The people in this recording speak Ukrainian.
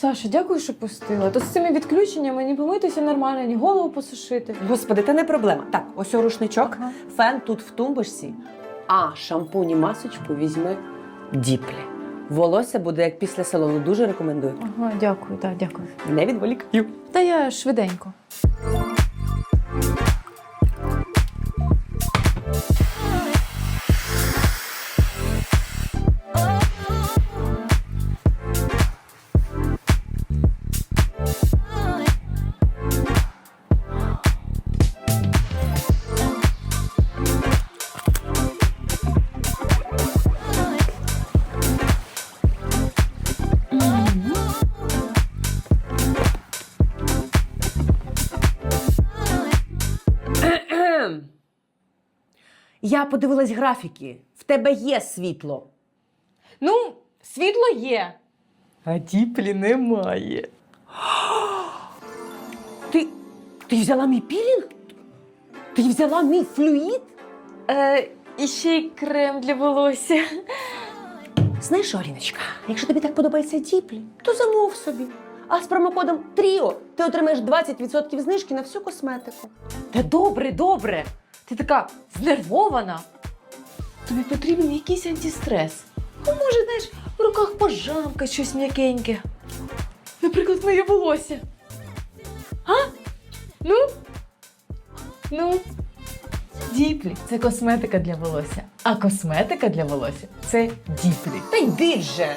Саша, дякую, що пустила. То з цими відключеннями ні помитися нормально, ні голову посушити. Господи, та не проблема. Так, ось о рушничок, Ага. фен тут в тумбочці, а шампунь і масочку візьми діплі. Волосся буде як після салону. Дуже рекомендую. Ага, дякую, так, дякую. Не відволікаю. Та я швиденько. Я подивилась графіки. В тебе є світло. Ну, світло є. А діплі немає. Ти, ти взяла мій пілінг? Ти взяла мій флюїд? Е, і ще й крем для волосся. Знаєш, що, Аріночка, якщо тобі так подобається діплі, то замов собі. А з промокодом TRIO ти отримаєш 20% знижки на всю косметику. Та добре, добре. Ти така знервована. Тобі потрібен якийсь антистрес. Ну, може, знаєш, в руках пожамка щось м'якеньке. Наприклад, моє волосся. А? Ну? Ну? Діплі це косметика для волосся. А косметика для волосся це діплі. Та йди вже!